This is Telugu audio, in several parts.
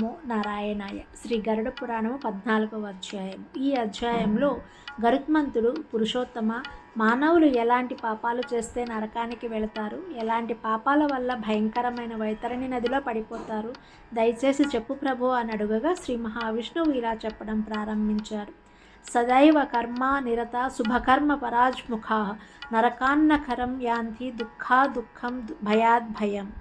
నమో నారాయణాయ శ్రీ గరుడ పురాణము పద్నాలుగవ అధ్యాయం ఈ అధ్యాయంలో గరుత్మంతుడు పురుషోత్తమ మానవులు ఎలాంటి పాపాలు చేస్తే నరకానికి వెళతారు? ఎలాంటి పాపాల వల్ల భయంకరమైన వైతరణి నదిలో పడిపోతారు? దయచేసి చెప్పు ప్రభు అని అడుగగా శ్రీ మహావిష్ణువు ఇలా చెప్పడం ప్రారంభించారు. సదైవ కర్మ నిరత శుభకర్మ పరాజ్ముఖా నరకాన్నకరం యాంతి దుఃఖా దుఃఖం భయాద్ భయం.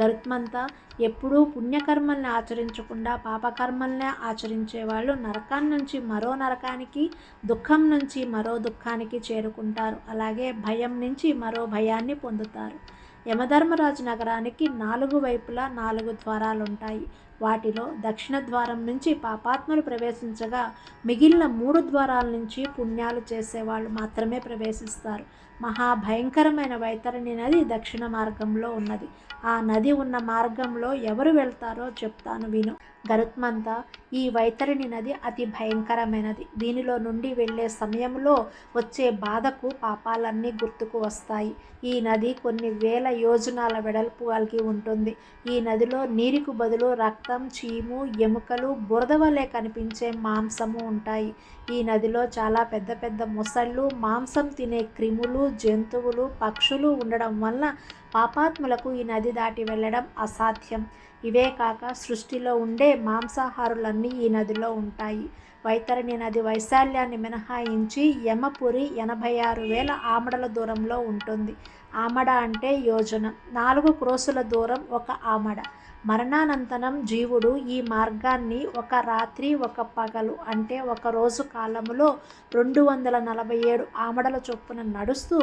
గరుత్మంతా ఎప్పుడూ పుణ్యకర్మల్ని ఆచరించకుండా పాపకర్మల్నే ఆచరించే వాళ్ళు నరకం నుంచి మరో నరకానికి దుఃఖం నుంచి మరో దుఃఖానికి చేరుకుంటారు. అలాగే భయం నుంచి మరో భయాన్ని పొందుతారు. యమధర్మరాజు నగరానికి నాలుగు వైపులా నాలుగు ద్వారాలుంటాయి. వాటిలో దక్షిణ ద్వారం నుంచి పాపాత్మలు ప్రవేశించగా మిగిలిన మూడు ద్వారాల నుంచి పుణ్యాలు చేసేవాళ్ళు మాత్రమే ప్రవేశిస్తారు. మహాభయంకరమైన వైతరణి నది దక్షిణ మార్గంలో ఉన్నది. ఆ నది ఉన్న మార్గంలో ఎవరు వెళ్తారో చెప్తాను విను. గరుత్మంత ఈ వైతరిణి నది అతి భయంకరమైనది. దీనిలో నుండి వెళ్ళే సమయంలో వచ్చే బాధకు పాపాలన్నీ గుర్తుకు వస్తాయి. ఈ నది కొన్ని వేల యోజనాల వెడల్పు కలిగి ఉంటుంది. ఈ నదిలో నీరుకు బదులు రక్తం చీము ఎముకలు బురద వలె కనిపించే మాంసము ఉంటాయి. ఈ నదిలో చాలా పెద్ద పెద్ద మొసళ్ళు మాంసం తినే క్రిములు జంతువులు పక్షులు ఉండడం వల్ల పాపాత్ములకు ఈ నది దాటి వెళ్ళడం అసాధ్యం. ఇవే కాక సృష్టిలో ఉండే మాంసాహారులన్నీ ఈ నదిలో ఉంటాయి. వైతరణి నది వైశాల్యాన్ని మినహాయించి యమపురి ఎనభై ఆరు వేల ఆమడల దూరంలో ఉంటుంది. ఆమడ అంటే యోజన. నాలుగు క్రోసుల దూరం ఒక ఆమడ. మరణానంతరం జీవుడు ఈ మార్గాన్ని ఒక రాత్రి ఒక పగలు అంటే ఒక రోజు కాలములో రెండు వందల నలభై ఏడు ఆమడల చొప్పున నడుస్తూ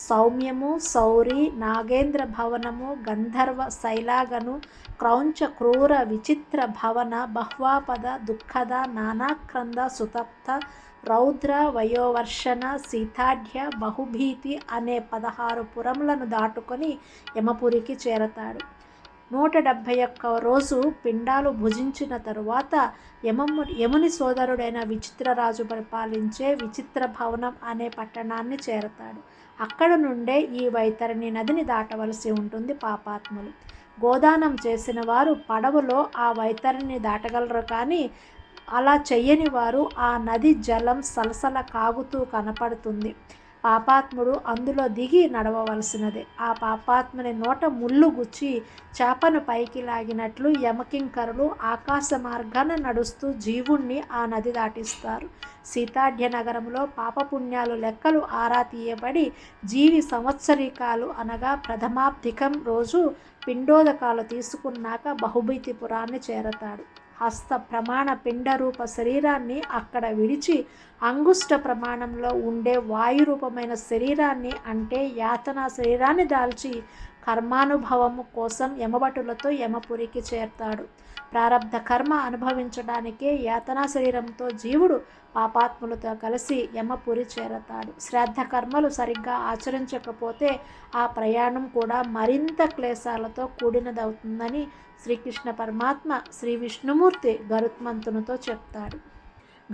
సౌమ్యము సౌరి నాగేంద్ర భవనము గంధర్వ శైలాగను క్రౌంచ క్రూర విచిత్ర భవన బహ్వాపద దుఃఖద నానాక్రంద సుతప్త రౌద్ర వయోవర్షణ సీతాఢ్య బహుభీతి అనే పదహారు పురములను దాటుకొని యమపురికి చేరతాడు. నూట డెబ్భై ఒక్క రోజు పిండాలు భుజించిన తరువాత యమము యముని సోదరుడైన విచిత్రరాజు పరిపాలించే విచిత్ర భవనం అనే పట్టణాన్ని చేరతాడు. అక్కడ నుండే ఈ వైతరణి నదిని దాటవలసి ఉంటుంది పాపాత్ములు. గోదానం చేసిన వారు పడవలో ఆ వైతరిని దాటగలరు కానీ అలా చెయ్యని వారు ఆ నది జలం సలసల కాగుతూ కనపడుతుంది. పాపాత్ముడు అందులో దిగి నడవవలసినదే. ఆ పాపాత్ముని నోట ముళ్ళు గుచ్చి చేపను పైకి లాగినట్లు యమకింకరులు ఆకాశ మార్గాన నడుస్తూ జీవుణ్ణి ఆ నది దాటిస్తారు. సీతాఢ్య నగరంలో పాపపుణ్యాలు లెక్కలు ఆరా తీయబడి జీవి సంవత్సరికాలు అనగా ప్రథమాబ్ధికం రోజు పిండోదకాలు తీసుకున్నాక బహుభీతిపురాన్ని చేరతాడు. హస్త ప్రమాణ పిండరూప శరీరాన్ని అక్కడ విడిచి అంగుష్ట ప్రమాణంలో ఉండే వాయురూపమైన శరీరాన్ని అంటే యాతన శరీరాన్ని దాల్చి కర్మానుభవము కోసం యమభటులతో యమపురికి చేర్తాడు. ప్రారంధ కర్మ అనుభవించడానికే యాతనా శరీరంతో జీవుడు పాపాత్ములతో కలిసి యమపురి చేరతాడు. శ్రాద్ధ కర్మలు సరిగ్గా ఆచరించకపోతే ఆ ప్రయాణం కూడా మరింత క్లేశాలతో కూడినదవుతుందని శ్రీకృష్ణ పరమాత్మ శ్రీ విష్ణుమూర్తి గరుత్మంతునితో చెప్తాడు.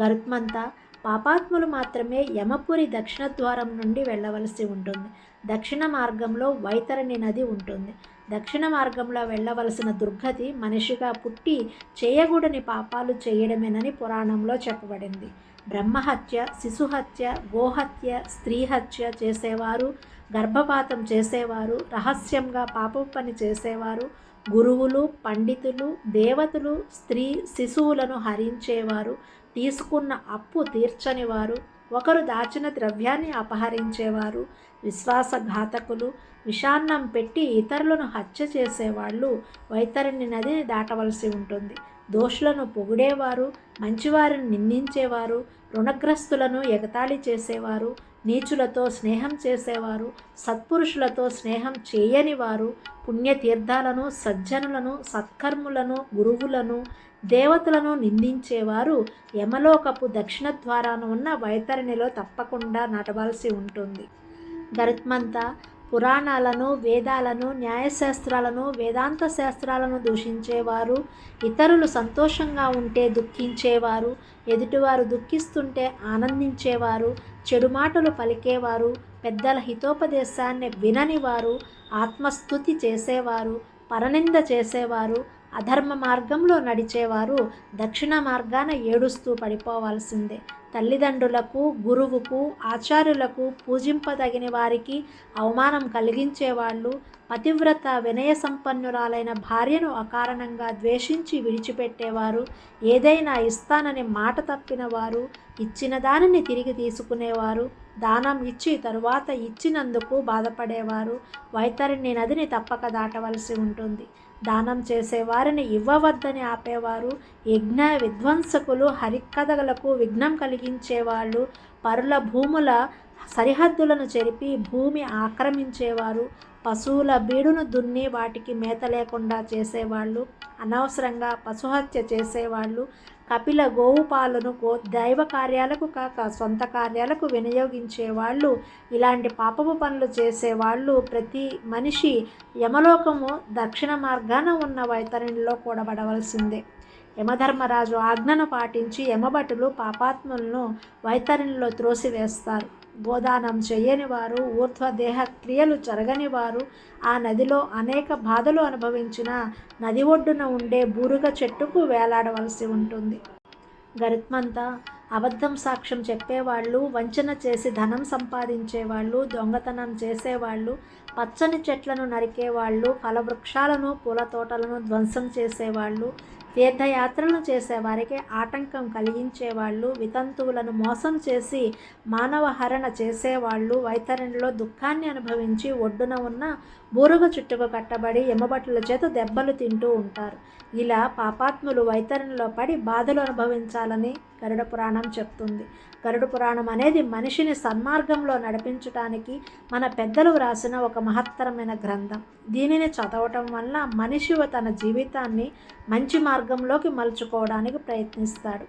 గరుత్మంత పాపాత్ములు మాత్రమే యమపురి దక్షిణ ద్వారం నుండి వెళ్ళవలసి ఉంటుంది. దక్షిణ మార్గంలో వైతరణి నది ఉంటుంది. దక్షిణ మార్గంలో వెళ్ళవలసిన దుర్గతి మనిషిగా పుట్టి చేయగూడని పాపాలు చేయడమేనని పురాణంలో చెప్పబడింది. బ్రహ్మహత్య శిశుహత్య గోహత్య స్త్రీహత్య చేసేవారు గర్భపాతం చేసేవారు రహస్యంగా పాప పని చేసేవారు గురువులు పండితులు దేవతలు స్త్రీ శిశువులను హరించేవారు తీసుకున్న అప్పు తీర్చని వారు ఒకరు దాచిన ద్రవ్యాన్ని అపహరించేవారు విశ్వాసఘాతకులు విషాన్నం పెట్టి ఇతరులను హత్య చేసేవాళ్ళు వైతరిని నదిని దాటవలసి ఉంటుంది. దోషులను పొగిడేవారు మంచివారిని నిందించేవారు రుణగ్రస్తులను ఎగతాళి చేసేవారు నీచులతో స్నేహం చేసేవారు సత్పురుషులతో స్నేహం చేయని వారు పుణ్యతీర్థాలను సజ్జనులను సత్కర్ములను గురువులను దేవతలను నిందించేవారు యమలోకపు దక్షిణ ద్వారాన ఉన్న వైతరణిలో తప్పకుండా నడవాల్సి ఉంటుంది. గరుత్మంత పురాణాలను వేదాలను న్యాయశాస్త్రాలను వేదాంత శాస్త్రాలను దూషించేవారు ఇతరులు సంతోషంగా ఉంటే దుఃఖించేవారు ఎదుటివారు దుఃఖిస్తుంటే ఆనందించేవారు చెడు మాటలు పలికేవారు పెద్దల హితోపదేశాన్ని విననివారు ఆత్మస్థుతి చేసేవారు పరనింద చేసేవారు అధర్మ మార్గంలో నడిచేవారు దక్షిణ మార్గాన ఏడుస్తూ పడిపోవాల్సిందే. తల్లిదండ్రులకు గురువుకు ఆచార్యులకు పూజింపదగిన వారికి అవమానం కలిగించేవాళ్ళు పతివ్రత వినయ సంపన్నురాలైన భార్యను అకారణంగా ద్వేషించి విడిచిపెట్టేవారు ఏదైనా ఇస్తానని మాట తప్పినవారు ఇచ్చిన దానిని తిరిగి తీసుకునేవారు దానం ఇచ్చి తరువాత ఇచ్చినందుకు బాధపడేవారు వైతరిణి నదిని తప్పక దాటవలసి ఉంటుంది. దానం చేసేవారిని ఇవ్వవద్దని ఆపేవారు. యజ్ఞ విధ్వంసకులు హరికథలకు విఘ్నం కలిగించేవాళ్ళు పరుల భూముల సరిహద్దులను చెరిపి భూమి ఆక్రమించేవారు పశువుల బీడును దున్ని వాటికి మేత లేకుండా చేసేవాళ్ళు అనవసరంగా పశుహత్య చేసేవాళ్ళు కపిల గోవు పాలను గో దైవ కార్యాలకు కాక సొంత కార్యాలకు వినియోగించేవాళ్ళు ఇలాంటి పాపపు పనులు చేసేవాళ్ళు ప్రతి మనిషి యమలోకము దక్షిణ మార్గాన ఉన్న వైతరిణిలో కూడబడవలసిందే. యమధర్మరాజు ఆజ్ఞను పాటించి యమభటులు పాపాత్ములను వైతరిణిలో త్రోసివేస్తారు. గోదానం చేయని వారు ఊర్ధ్వ దేహ క్రియలు జరగని వారు ఆ నదిలో అనేక బాధలు అనుభవించిన నది ఒడ్డున ఉండే బూరుగ చెట్టుకు వేలాడవలసి ఉంటుంది. గరిత్మంతా అబద్ధం సాక్ష్యం చెప్పేవాళ్ళు వంచన చేసి ధనం సంపాదించేవాళ్ళు దొంగతనం చేసేవాళ్ళు పచ్చని చెట్లను నరికేవాళ్ళు ఫలవృక్షాలను పూల తోటలను ధ్వంసం చేసేవాళ్ళు తీర్థయాత్రలను చేసేవారికి ఆటంకం కలిగించేవాళ్ళు వితంతువులను మోసం చేసి మానవ హరణ చేసేవాళ్ళు వైతరణిలో దుఃఖాన్ని అనుభవించి ఒడ్డున ఉన్న బూరగ చుట్టుకు కట్టబడి ఎమ్మబట్టుల చేత దెబ్బలు తింటూ ఉంటారు. ఇలా పాపాత్ములు వైతరణలో పడి బాధలు అనుభవించాలని గరుడ పురాణం చెప్తుంది. గరుడ పురాణం అనేది మనిషిని సన్మార్గంలో నడిపించటానికి మన పెద్దలు వ్రాసిన ఒక మహత్తరమైన గ్రంథం. దీనిని చదవటం వల్ల మనిషి తన జీవితాన్ని మంచి మార్గంలోకి మలుచుకోవడానికి ప్రయత్నిస్తాడు.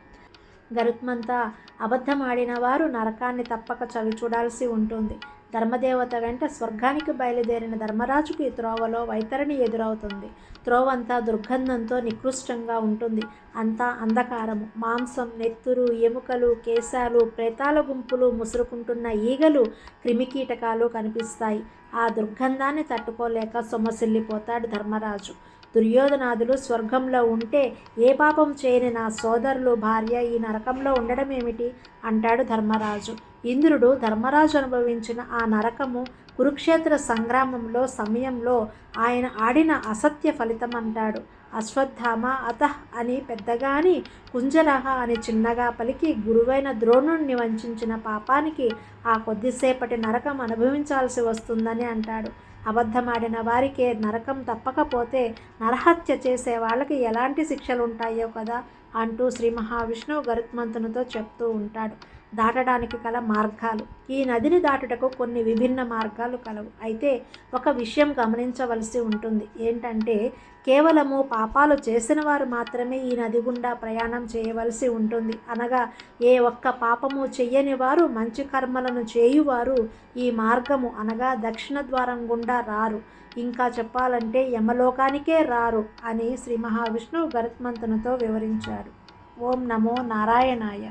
గరుత్మంతా అబద్ధమాడిన వారు నరకాన్ని తప్పక చవి చూడాల్సి ఉంటుంది. ధర్మదేవత వెంట స్వర్గానికి బయలుదేరిన ధర్మరాజుకు ఈ త్రోవలో వైతరిణి ఎదురవుతుంది. త్రోవంతా దుర్గంధంతో నికృష్టంగా ఉంటుంది. అంతా అంధకారము. మాంసం నెత్తురు ఎముకలు కేశాలు ప్రేతాల గుంపులు ముసురుకుంటున్న ఈగలు క్రిమికీటకాలు కనిపిస్తాయి. ఆ దుర్గంధాన్ని తట్టుకోలేక సొమ్మసిల్లిపోతాడు ధర్మరాజు. దుర్యోధనాదులు స్వర్గంలో ఉంటే ఏ పాపం చేయని నా సోదరులు భార్య ఈ నరకంలో ఉండడం ఏమిటి అంటాడు ధర్మరాజు. ఇంద్రుడు ధర్మరాజు అనుభవించిన ఆ నరకము కురుక్షేత్ర సంగ్రామంలో సమయంలో ఆయన ఆడిన అసత్య ఫలితం అంటాడు అశ్వత్థామ అతహ్ అని పెద్దగాని కుంజరహ అని చిన్నగా పలికి గురువైన ద్రోణుణ్ణి వంచిన పాపానికి ఆ కొద్దిసేపటి నరకం అనుభవించాల్సి వస్తుందని అంటాడు. అబద్ధమాడిన వారికే నరకం తప్పకపోతే నరహత్య చేసే వాళ్ళకి ఎలాంటి శిక్షలు ఉంటాయో కదా. అంటూ శ్రీ మహావిష్ణువు గరుత్మంతునితో చెప్తూ ఉంటాడు. దాటడానికి గల మార్గాలు. ఈ నదిని దాటుటకు కొన్ని విభిన్న మార్గాలు కలవు. అయితే ఒక విషయం గమనించవలసి ఉంటుంది. ఏంటంటే కేవలము పాపాలు చేసిన వారు మాత్రమే ఈ నది గుండా ప్రయాణం చేయవలసి ఉంటుంది. అనగా ఏ ఒక్క పాపము చెయ్యని వారు మంచి కర్మలను చేయువారు ఈ మార్గము అనగా దక్షిణ ద్వారం గుండా రారు. ఇంకా చెప్పాలంటే యమలోకానికే రారు అని శ్రీ మహావిష్ణువు గరుత్మంతునితో వివరించాడు. ఓం నమో నారాయణాయ.